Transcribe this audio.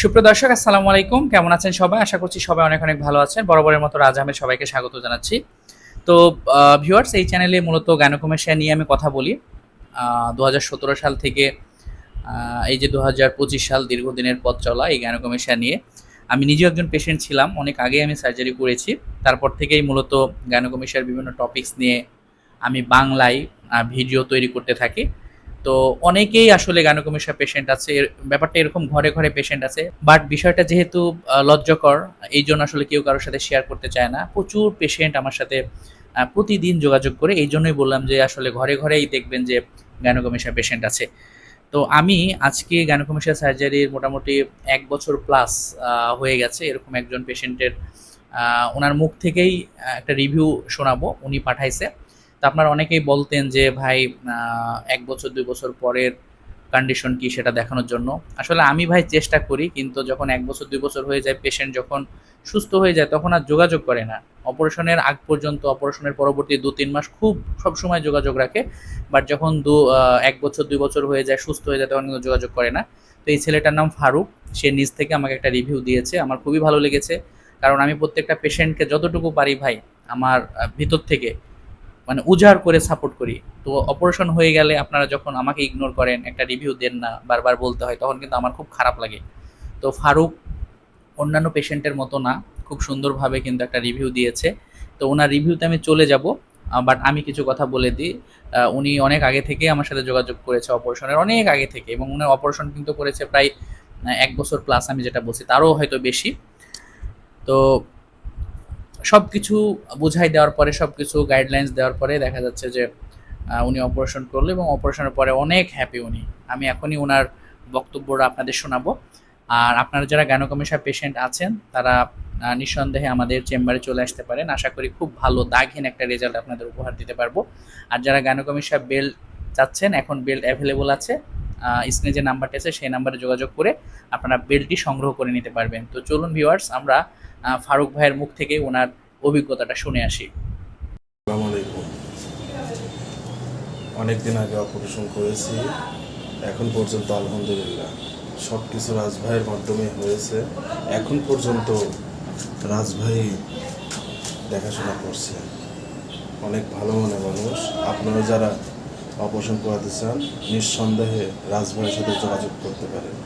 সুপ্রিয় দর্শক, আসসালামু আলাইকুম। কেমন আছেন সবাই? আশা করছি সবাই অনেক অনেক ভালো আছেন। বরাবরের মতো রাজ আহমেদ সবাইকে স্বাগত জানাচ্ছি। তো ভিউয়ার্স এই চ্যানেলে মূলত গায়নকমেশিয়া নিয়ে আমি কথা বলি। দু হাজার সতেরো সাল থেকে এই যে দু হাজার পঁচিশ সাল দীর্ঘদিনের পথ চলা এই গায়নকমেশিয়া নিয়ে, আমি নিজেও একজন পেশেন্ট ছিলাম। অনেক আগে আমি সার্জারি করেছি। তারপর থেকেই মূলত গায়নকমেশিয়ার বিভিন্ন টপিকস নিয়ে আমি বাংলায় ভিডিও তৈরি করতে থাকি। তো অনেকেই আসলে গানকমিশা পেশেন্ট আছে। ব্যাপারটা এরকম ঘরে ঘরে পেশেন্ট আছে। বাট বিষয়টা যেহেতু লজ্জাকর এই জন্য আসলে কেউ কারোর সাথে শেয়ার করতে চায় না। প্রচুর পেশেন্ট আমার সাথে প্রতিদিন যোগাযোগ করে। এই জন্যই বললাম যে আসলে ঘরে ঘরেই দেখবেন যে গানকমিশা পেশেন্ট আছে। তো আমি আজকে গানকমিশা সার্জারির মোটামুটি এক বছর প্লাস হয়ে গেছে। এরকম একজন পেশেন্টের ওনার মুখ থেকেই একটা রিভিউ শোনাবো। উনি পাঠাইছে। তা আপনারা অনেকেই বলতেন যে, ভাই এক বছর, দুই বছর পরের কন্ডিশন কি সেটা দেখানোর জন্য? আসলে আমি ভাই চেষ্টা করি, কিন্তু যখন এক বছর, দুই বছর হয়ে যায় পেশেন্ট যখন সুস্থ হয়ে যায়, তখন আর যোগাযোগ করে না। অপারেশনের আগ পর্যন্ত, অপারেশনের পরবর্তী দু, তিন মাস খুব সব সময় যোগাযোগ রাখে। বাট যখন দু এক বছর, দুই বছর হয়ে যায়, সুস্থ হয়ে যায়, তখন কিন্তু যোগাযোগ করে না। তো এই ছেলেটার নাম ফারুক। সে নিজ থেকে আমাকে একটা রিভিউ দিয়েছে। আমার খুবই ভালো লেগেছে। কারণ আমি প্রত্যেকটা পেশেন্টকে যতটুকু পারি ভাই, আমার ভিতর থেকে মানে উজাড় করে সাপোর্ট করি। তো অপারেশন হয়ে গেলে আপনারা যখন আমাকে ইগনোর করেন, একটা রিভিউ দেন না, বারবার বলতে হয়, তখন কিন্তু আমার খুব খারাপ লাগে। তো ফারুক অন্যান্য পেশেন্টের মতো না, খুব সুন্দরভাবে কিন্তু একটা রিভিউ দিয়েছে। তো ওনার রিভিউতে আমি চলে যাব বাট আমি কিছু কথা বলে দিই। উনি অনেক আগে থেকে আমার সাথে যোগাযোগ করেছে অপারেশনের অনেক আগে থেকে এবং উনি অপারেশন কিন্তু করেছে প্রায় এক বছর প্লাস আমি যেটা বলছি, তারও হয়তো বেশি। তো সব কিছু বুঝাই দেওয়ার পরে সব কিছু গাইডলাইন্স দেওয়ার পরে দেখা যাচ্ছে যে উনি অপারেশন করল এবং অপারেশনের পরে অনেক হ্যাপি উনি। আমি এখনই ওনার বক্তব্যটা আপনাদের শোনাবো। আর আপনারা যারা গ্যানোকমিশা পেশেন্ট আছেন, তারা নিঃসন্দেহে আমাদের চেম্বারে চলে আসতে পারেন। আশা করি খুব ভালো, দাগহীন একটা রেজাল্ট আপনাদের উপহার দিতে পারব। আর যারা গ্যানোকমিশা বেল্ট চাচ্ছেন, এখন বেল্ট অ্যাভেলেবল আছে। স্ক্রিনে যে নাম্বারটা আছে, সেই নাম্বারে যোগাযোগ করে আপনারা বেলটি সংগ্রহ করে নিতে পারবেন। তো চলুন ভিউয়ার্স আমরা ফারুক ভাইয়ের মুখ থেকে ওনার অভিজ্ঞতাটা শুনে আসি। আসসালামু আলাইকুম। অনেক দিন আগে অপারেশন করেছি, এখন পর্যন্ত আলহামদুলিল্লাহ সব কিছু রাজভাইয়ের মাধ্যমে হয়েছে। এখন পর্যন্ত রাজভাই দেখাশোনা করছে। অনেক ভালো মনে মানুষ। আপনারা যারা অপারেশন করাতে চান নিঃসন্দেহে রাজভাইয়ের সাথে যোগাযোগ করতে পারেন।